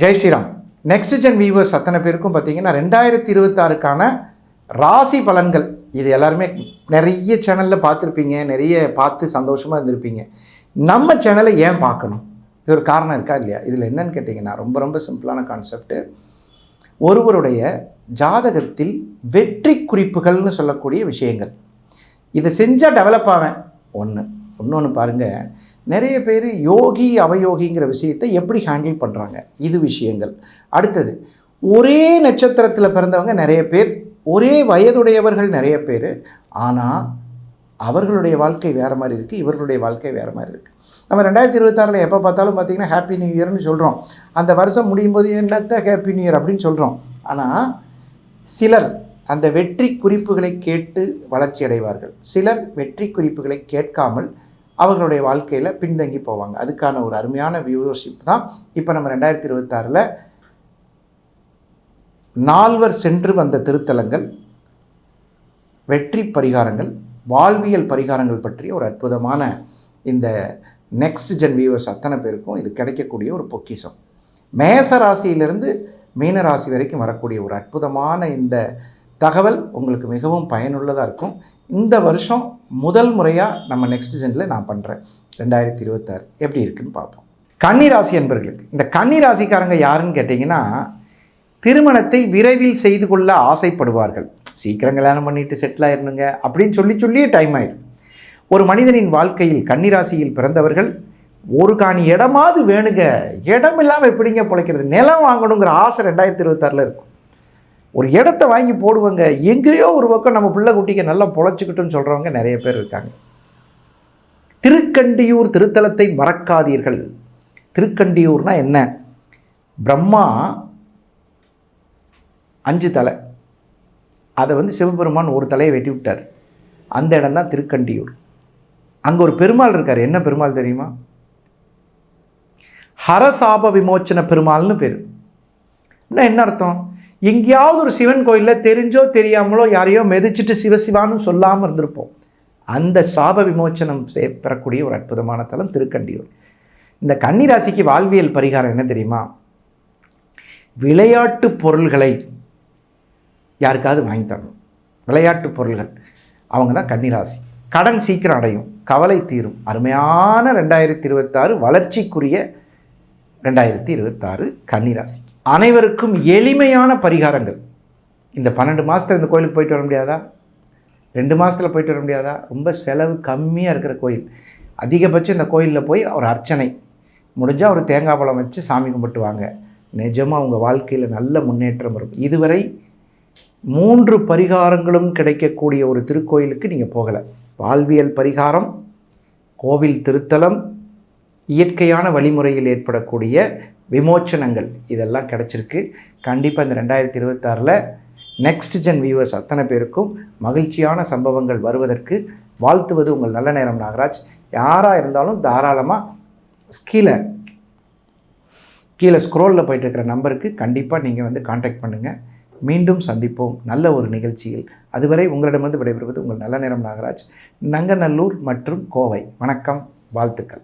Jai Shriram. Next gen viewers அத்தனை பேருக்கும் பார்த்தீங்கன்னா ரெண்டாயிரத்தி இருபத்தாறுக்கான ராசி பலன்கள். இது எல்லாருமே நிறைய சேனலில் பார்த்துருப்பீங்க நிறைய பார்த்து சந்தோஷமாக இருந்திருப்பீங்க. நம்ம சேனலை ஏன் பார்க்கணும்? இது ஒரு காரணம் இருக்கா இல்லையா? இதில் என்னன்னு கேட்டிங்கன்னா ரொம்ப ரொம்ப சிம்பிளான கான்செப்ட்டு ஒருவருடைய ஜாதகத்தில் வெற்றி குறிப்புகள்னு சொல்லக்கூடிய விஷயங்கள். இதை செஞ்சால் டெவலப் ஆவேன். ஒன்று இன்னொன்று பாருங்கள் நிறைய பேர் யோகி அவயோகிங்கிற விஷயத்தை எப்படி ஹேண்டில் பண்ணுறாங்க இது விஷயங்கள். அடுத்தது ஒரே நட்சத்திரத்தில் பிறந்தவங்க நிறைய பேர் ஒரே வயதுடையவர்கள் நிறைய பேர் ஆனால் அவர்களுடைய வாழ்க்கை வேறு மாதிரி இருக்குது இவர்களுடைய வாழ்க்கை வேறு மாதிரி இருக்குது நம்ம ரெண்டாயிரத்தி இருபத்தாறில் எப்போ பார்த்தாலும் பார்த்தீங்கன்னா ஹாப்பி நியூ இயர்னு சொல்கிறோம் அந்த வருஷம் முடியும் போது என்னத்த ஹாப்பி நியூ இயர் அப்படின்னு சொல்கிறோம் ஆனால் சிலர் அந்த வெற்றி குறிப்புகளை கேட்டு வளர்ச்சி அடைவார்கள். சிலர் வெற்றி குறிப்புகளை கேட்காமல் அவர்களுடைய வாழ்க்கையில் பின்தங்கி போவாங்க. அதுக்கான ஒரு அருமையான வியூவர்ஷிப் தான் இப்போ நம்ம ரெண்டாயிரத்தி இருபத்தாறில் நால்வர் சென்று வந்த திருத்தலங்கள் வெற்றி பரிகாரங்கள் வாழ்வியல் பரிகாரங்கள் பற்றிய ஒரு அற்புதமான இந்த நெக்ஸ்ட் ஜென் வியூவர்ஸ் அத்தனை பேருக்கும் இது கிடைக்கக்கூடிய ஒரு பொக்கிஷம். மேச ராசியிலிருந்து மீன ராசி வரைக்கும் வரக்கூடிய ஒரு அற்புதமான இந்த தகவல் உங்களுக்கு மிகவும் பயனுள்ளதாக இருக்கும். இந்த வருஷம் முதல் முறையாக நம்ம நெக்ஸ்ட் ஜெனில் நான் பண்ணுறேன் ரெண்டாயிரத்தி இருபத்தாறு. எப்படி இருக்குன்னு பார்ப்போம். கன்னி ராசி என்பர்களுக்கு இந்த கன்னி ராசிக்காரங்க யாருன்னு கேட்டிங்கன்னா திருமணத்தை விரைவில் செய்து கொள்ள ஆசைப்படுவார்கள். சீக்கிரம் கல்யாணம் பண்ணிட்டு செட்டில் ஆயிடணுங்க அப்படின்னு சொல்லி சொல்லியே டைம் ஆயிடும். ஒரு மனிதனின் வாழ்க்கையில் கன்னிராசியில் பிறந்தவர்கள் ஒரு காணி இடமாவது வேணுங்க. இடம் இல்லாமல் எப்படிங்க பிழைக்கிறது? நிலம் வாங்கணுங்கிற ஆசை ரெண்டாயிரத்தி இருபத்தாறில் இருக்கும். ஒரு இடத்த வாங்கி போடுவாங்க. எங்கேயோ ஒரு பக்கம் நம்ம பிள்ளை குட்டிக்கு நல்லா பொழைச்சிக்கிட்டுன்னு சொல்கிறவங்க நிறைய பேர் இருக்காங்க. திருக்கண்டியூர் திருத்தலத்தை மறக்காதீர்கள். திருக்கண்டியூர்னால் என்ன? பிரம்மா அஞ்சு தலை. அதை வந்து சிவபெருமான் ஒரு தலையை வெட்டி விட்டார். அந்த இடம் தான் திருக்கண்டியூர். அங்கே ஒரு பெருமாள் இருக்கார். என்ன பெருமாள் தெரியுமா? ஹரசாப விமோச்சன பெருமாள்னு பேர். என்ன அர்த்தம்? எங்கேயாவது ஒரு சிவன் கோயிலில் தெரிஞ்சோ தெரியாமலோ யாரையோ மெதிச்சிட்டு சிவசிவான்னு சொல்லாமல் இருந்திருப்போம். அந்த சாப விமோச்சனம் செய்ய பெறக்கூடிய ஒரு அற்புதமான தலம் திருக்கண்டியூர். இந்த கன்னிராசிக்கு வாழ்வியல் பரிகாரம் என்ன தெரியுமா? விளையாட்டு பொருள்களை யாருக்காவது வாங்கி தரணும். விளையாட்டு பொருள்கள். அவங்க தான் கன்னிராசி. கடன் சீக்கிரம் அடையும். கவலை தீரும். அருமையான ரெண்டாயிரத்தி இருபத்தாறு வளர்ச்சிக்குரிய ரெண்டாயிரத்தி இருபத்தாறு கன்னிராசி அனைவருக்கும் எளிமையான பரிகாரங்கள். இந்த பன்னெண்டு மாதத்தில் இந்த கோயிலுக்கு போயிட்டு வர முடியாதா? ரெண்டு மாதத்தில் போயிட்டு வர முடியாதா? ரொம்ப செலவு கம்மியாக இருக்கிற கோயில். அதிகபட்சம் இந்த கோயிலில் போய் ஒரு அர்ச்சனை. முடிஞ்சால் ஒரு தேங்காய் பழம் வச்சு சாமி கும்பிட்டு வாங்க நிஜமாக உங்கள் வாழ்க்கையில் நல்ல முன்னேற்றம் வரும். இதுவரை மூன்று பரிகாரங்களும் கிடைக்கக்கூடிய ஒரு திருக்கோயிலுக்கு நீங்கள் போகலை. வாழ்வியல் பரிகாரம் கோவில் திருத்தலம் இயற்கையான வழிமுறையில் ஏற்படக்கூடிய விமோச்சனங்கள் இதெல்லாம் கிடச்சிருக்கு. கண்டிப்பாக இந்த ரெண்டாயிரத்தி இருபத்தாறில் நெக்ஸ்ட் ஜென் வியூவர்ஸ் அத்தனை பேருக்கும் மகிழ்ச்சியான சம்பவங்கள் வருவதற்கு வாழ்த்துவது உங்கள் நல்ல நேரம் நாகராஜ். யாராக இருந்தாலும் தாராளமாக கீழே கீழே ஸ்க்ரோலில் போயிட்டு இருக்கிற நம்பருக்கு கண்டிப்பாக நீங்கள் வந்து காண்டாக்ட் பண்ணுங்கள் மீண்டும் சந்திப்போம். நல்ல ஒரு நிகழ்ச்சியில். அதுவரை உங்களிடமிருந்து விடைபெறுவது உங்கள் நல்ல நேரம் நாகராஜ். நங்கநல்லூர் மற்றும் கோவை. வணக்கம். வாழ்த்துக்கள்.